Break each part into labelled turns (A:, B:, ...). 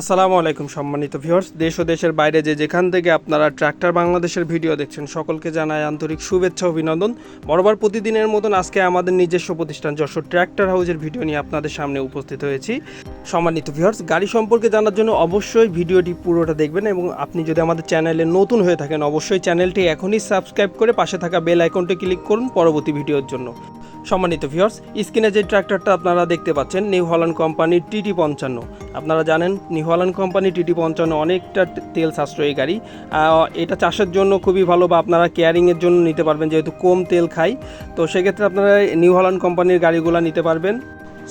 A: আসসালামু আলাইকুম সম্মানিত ভিউয়ার্স। দেশ ও দেশের বাইরে যে যেখান থেকে আপনারা ট্র্যাক্টর বাংলাদেশের ভিডিও দেখছেন, সকলকে জানায় আন্তরিক শুভেচ্ছা অভিনন্দন। বরাবর প্রতিদিনের মতন আজকে আমাদের নিজস্ব প্রতিষ্ঠান যশোর ট্র্যাক্টর হাউসের ভিডিও নিয়ে আপনাদের সামনে উপস্থিত হয়েছি। সম্মানিত ভিউয়ার্স, গাড়ি সম্পর্কে জানার জন্য অবশ্যই ভিডিওটি পুরোটা দেখবেন এবং আপনি যদি আমাদের চ্যানেলে নতুন হয়ে থাকেন, অবশ্যই চ্যানেলটি এখনই সাবস্ক্রাইব করে পাশে থাকা বেল আইকনটি ক্লিক করুন পরবর্তী ভিডিওর জন্য। সম্মানিত ভিউয়ার্স স্ক্রিনে যে ট্র্যাক্টরটা আপনারা দেখতে পাচ্ছেন নিউ হল্যান্ড কোম্পানির টিটি পঞ্চান্ন। আপনারা জানেন নিউ হল্যান্ড কোম্পানি টিটি পঞ্চান্ন অনেকটা তেল সাশ্রয়ী গাড়ি। এটা চাষের জন্য খুবই ভালো বা আপনারা কেয়ারিংয়ের জন্য নিতে পারবেন, যেহেতু কম তেল খায়। তো সেক্ষেত্রে আপনারা নিউ হল্যান্ড কোম্পানির গাড়িগুলো নিতে পারবেন।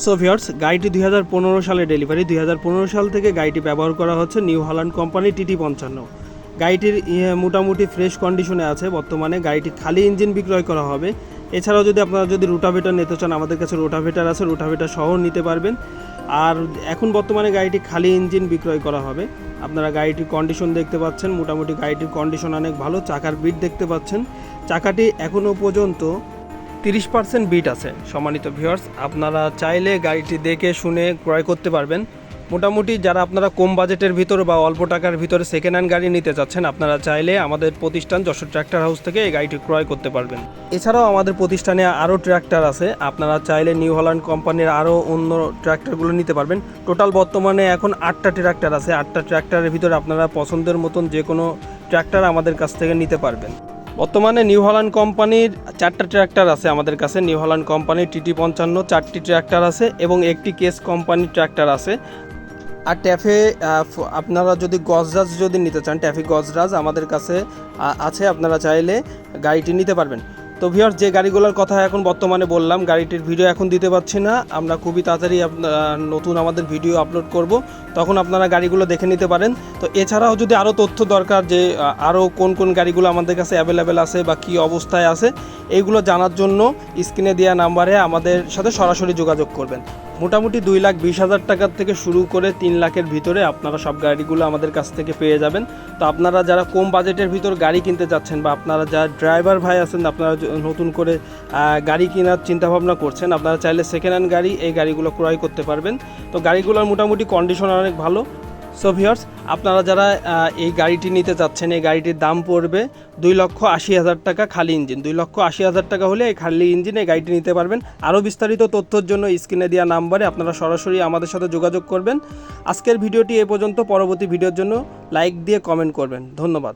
A: সো ভিউয়ার্স গাড়িটি দুই হাজার পনেরো সালে ডেলিভারি দুই হাজার পনেরো সাল থেকে গাড়িটি ব্যবহার করা হচ্ছে নিউ হল্যান্ড কোম্পানি টিটি পঞ্চান্ন। গাড়িটির ইয়ে, মোটামুটি ফ্রেশ কন্ডিশনে আছে। বর্তমানে গাড়িটি খালি ইঞ্জিন বিক্রয় করা হবে। এছাড়াও যদি আপনারা যদি রোটাভেটার নিতে চান আমাদের কাছে রোটাভেটার আছে রোটাভেটার সহ নিতে পারবেন। আর এখন বর্তমানে গাড়িটি খালি ইঞ্জিন বিক্রয় করা হবে। আপনারা গাড়িটির কন্ডিশন দেখতে পাচ্ছেন মোটামুটি গাড়িটির কন্ডিশন অনেক ভালো চাকার বিট দেখতে পাচ্ছেন। চাকাটি এখনও পর্যন্ত তিরিশ পার্সেন্ট বিট আছে। সম্মানিত ভিউয়ার্স আপনারা চাইলে গাড়িটি দেখে শুনে ক্রয় করতে পারবেন। মোটামুটি যারা আপনারা কম বাজেটের ভিতর বা অল্প টাকার ভিতরে সেকেন্ড হ্যান্ড গাড়ি নিতে চাচ্ছেন, আপনারা চাইলে আমাদের প্রতিষ্ঠান যশোর ট্র্যাক্টর হাউস থেকে এই গাড়িটি ক্রয় করতে পারবেন। এছাড়াও আমাদের প্রতিষ্ঠানে আরও ট্র্যাক্টর আছে, আপনারা চাইলে নিউ হল্যান্ড কোম্পানির আরও অন্য ট্র্যাক্টরগুলো নিতে পারবেন। টোটাল বর্তমানে এখন আটটা ট্র্যাক্টর আছে, আটটা ট্র্যাক্টরের ভিতরে আপনারা পছন্দের মতন যে কোনো ট্র্যাক্টর আমাদের কাছ থেকে নিতে পারবেন। বর্তমানে নিউ হল্যান্ড কোম্পানির চারটা ট্র্যাক্টর আছে আমাদের কাছে, নিউ হল্যান্ড কোম্পানির টিটি পঞ্চান্ন চারটি ট্র্যাক্টর আছে এবং একটি কেস কোম্পানির ট্র্যাক্টর আছে। আর ট্যাফে আপনারা যদি গজরাজ যদি নিতে চান, ট্যাফি গজরাজ আমাদের কাছে আছে, আপনারা চাইলে গাড়িটি নিতে পারবেন। তো ভিওর যে গাড়িগুলোর কথা এখন বর্তমানে বললাম, গাড়িটির ভিডিও এখন দিতে পারছি না। আমরা খুবই তাড়াতাড়ি নতুন আমাদের ভিডিও আপলোড করব। তখন আপনারা গাড়িগুলো দেখে নিতে পারেন। তো এছাড়াও যদি আরও তথ্য দরকার যে আরও কোন কোন গাড়িগুলো আমাদের কাছে অ্যাভেলেবেল আছে বা কী অবস্থায় আছে, এইগুলো জানার জন্য স্ক্রিনে দেওয়া নাম্বারে আমাদের সাথে সরাসরি যোগাযোগ করবেন। মোটামুটি দুই লাখ বিশ হাজার টাকার থেকে শুরু করে তিন লাখের ভিতরে আপনারা সব গাড়িগুলো আমাদের কাছ থেকে পেয়ে যাবেন। তো আপনারা যারা কম বাজেটের ভিতর গাড়ি কিনতে চাচ্ছেন বা আপনারা যারা ড্রাইভার ভাই আছেন, আপনারা নতুন করে গাড়ি কেনার চিন্তাভাবনা করছেন, আপনারা চাইলে সেকেন্ড হ্যান্ড গাড়ি এই গাড়িগুলো ক্রয় করতে পারবেন। তো গাড়িগুলোর মোটামুটি কন্ডিশন অনেক ভালো। সো ভিওর্স আপনারা যারা এই গাড়িটি নিতে চাচ্ছেন, এই গাড়িটির দাম পড়বে দুই লক্ষ আশি হাজার টাকা খালি ইঞ্জিন। দুই লক্ষ আশি হাজার টাকা হলে এই খালি ইঞ্জিন এই গাড়িটি নিতে পারবেন। আরও বিস্তারিত তথ্যের জন্য স্ক্রিনে দেওয়া নাম্বারে আপনারা সরাসরি আমাদের সাথে যোগাযোগ করবেন। আজকের ভিডিওটি এ পর্যন্ত। পরবর্তী ভিডিওর জন্য লাইক দিয়ে কমেন্ট করবেন। ধন্যবাদ।